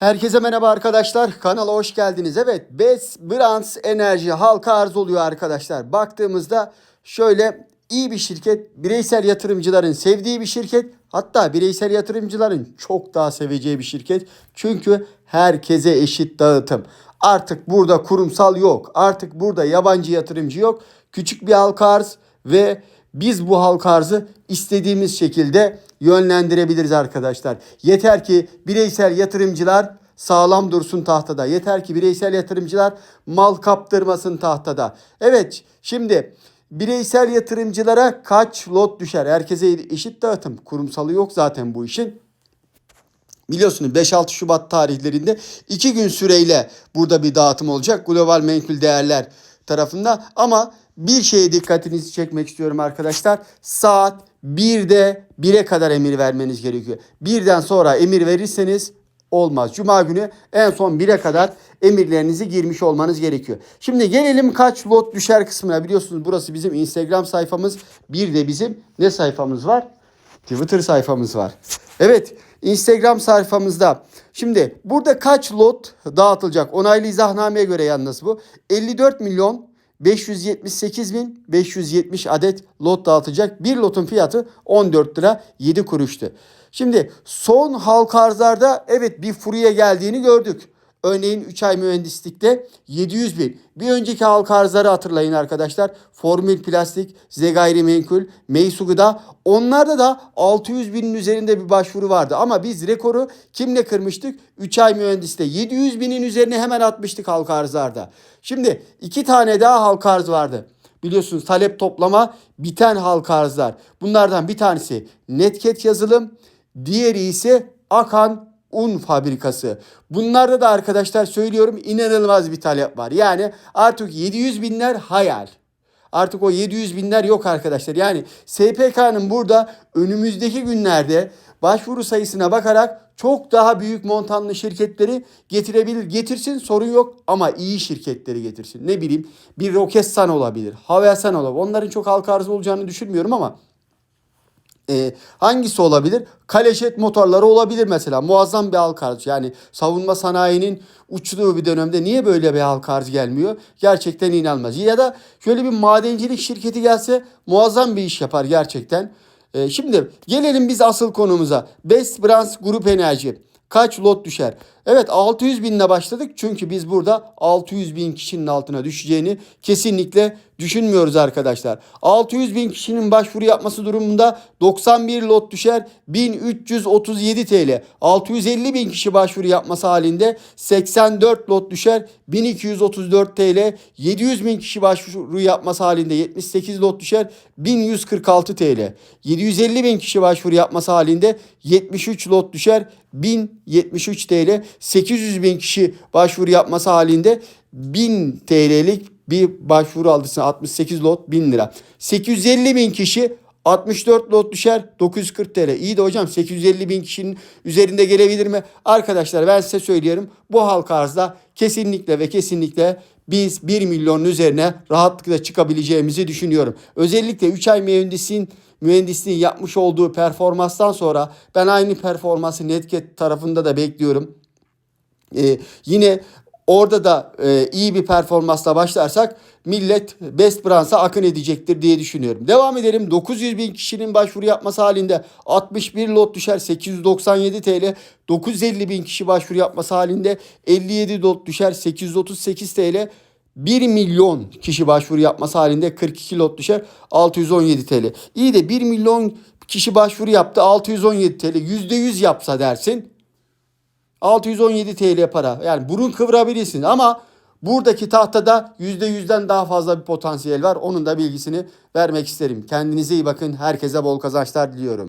Herkese merhaba arkadaşlar. Kanala hoş geldiniz. Evet, Best Brands Enerji halka arz oluyor arkadaşlar. Baktığımızda şöyle iyi bir şirket, bireysel yatırımcıların sevdiği bir şirket, hatta bireysel yatırımcıların çok daha seveceği bir şirket. Çünkü herkese eşit dağıtım. Artık burada kurumsal yok. Artık burada yabancı yatırımcı yok. Küçük bir halka arz ve biz bu halka arzı istediğimiz şekilde yönlendirebiliriz arkadaşlar. Yeter ki bireysel yatırımcılar sağlam dursun tahtada. Yeter ki bireysel yatırımcılar mal kaptırmasın tahtada. Evet şimdi bireysel yatırımcılara kaç lot düşer? Herkese eşit dağıtım. Kurumsalı yok zaten bu işin. Biliyorsunuz 5-6 Şubat tarihlerinde 2 gün süreyle burada bir dağıtım olacak. Global menkul değerler tarafında ama bir şeye dikkatinizi çekmek istiyorum arkadaşlar. Saat 1'de 1'e kadar emir vermeniz gerekiyor. Birden sonra emir verirseniz olmaz. Cuma günü en son 1'e kadar emirlerinizi girmiş olmanız gerekiyor. Şimdi gelelim kaç lot düşer kısmına. Biliyorsunuz burası bizim Instagram sayfamız. Bir de bizim ne sayfamız var? Twitter sayfamız var. Evet Instagram sayfamızda. Şimdi burada kaç lot dağıtılacak? Onaylı izahnameye göre yalnız bu. 54 milyon 578 bin 570 adet lot dağıtacak. Bir lotun fiyatı 14 lira 7 kuruştu. Şimdi son halka arzlarda evet bir furya geldiğini gördük. Örneğin 3 ay mühendislikte 700 bin. Bir önceki halka arzları hatırlayın arkadaşlar. Formül Plastik, Z Gayrimenkul, Meysu Gıda. Onlarda da 600 binin üzerinde bir başvuru vardı. Ama biz rekoru kimle kırmıştık? 3 ay mühendiste 700 binin üzerine hemen atmıştık halka arzlarda. Şimdi iki tane daha halka arz vardı. Biliyorsunuz talep toplama biten halka arzlar. Bunlardan bir tanesi Netcat yazılım, diğeri ise Akan un fabrikası. Bunlarda da arkadaşlar söylüyorum inanılmaz bir talep var. Yani artık 700 binler hayal. Artık o 700 binler yok arkadaşlar. Yani SPK'nın burada önümüzdeki günlerde başvuru sayısına bakarak çok daha büyük montanlı şirketleri getirebilir. Getirsin sorun yok ama iyi şirketleri getirsin. Ne bileyim bir Roketsan olabilir, Havelsan olabilir. Onların çok halka arz olacağını düşünmüyorum ama e, hangisi olabilir? Kaleşet motorları olabilir mesela. Muazzam bir halka arz. Yani savunma sanayinin uçtuğu bir dönemde niye böyle bir halka arz gelmiyor? Gerçekten inanılmaz. Ya da şöyle bir madencilik şirketi gelse muazzam bir iş yapar gerçekten. E, şimdi gelelim biz asıl konumuza. Best Brands Grup Enerji. Kaç lot düşer? Evet 600 binle başladık çünkü biz burada 600 bin kişinin altına düşeceğini kesinlikle düşünmüyoruz arkadaşlar. 600 bin kişinin başvuru yapması durumunda 91 lot düşer 1337 TL. 650 bin kişi başvuru yapması halinde 84 lot düşer 1234 TL. 700 bin kişi başvuru yapması halinde 78 lot düşer 1146 TL. 750 bin kişi başvuru yapması halinde 73 lot düşer 1073 TL. 800 bin kişi başvuru yapması halinde 1000 TL'lik bir başvuru aldıysa 68 lot 1000 lira. 850 bin kişi 64 lot düşer 940 TL. İyi de hocam 850 bin kişinin üzerinde gelebilir mi? Arkadaşlar ben size söylüyorum bu halka arzda kesinlikle ve kesinlikle biz 1 milyonun üzerine rahatlıkla çıkabileceğimizi düşünüyorum. Özellikle 3 ay mühendisin mühendisliğin yapmış olduğu performanstan sonra ben aynı performansı Netcat tarafında da bekliyorum. Ee, yine orada da e, iyi bir performansla başlarsak millet Best Brands'a akın edecektir diye düşünüyorum. Devam edelim. 900 bin kişinin başvuru yapması halinde 61 lot düşer 897 TL. 950 bin kişi başvuru yapması halinde 57 lot düşer 838 TL. 1 milyon kişi başvuru yapması halinde 42 lot düşer 617 TL. İyi de 1 milyon kişi başvuru yaptı 617 TL. %100 yapsa dersin 617 TL para. Yani burun kıvırabilirsin ama buradaki tahtada %100'den daha fazla bir potansiyel var. Onun da bilgisini vermek isterim. Kendinize iyi bakın. Herkese bol kazançlar diliyorum.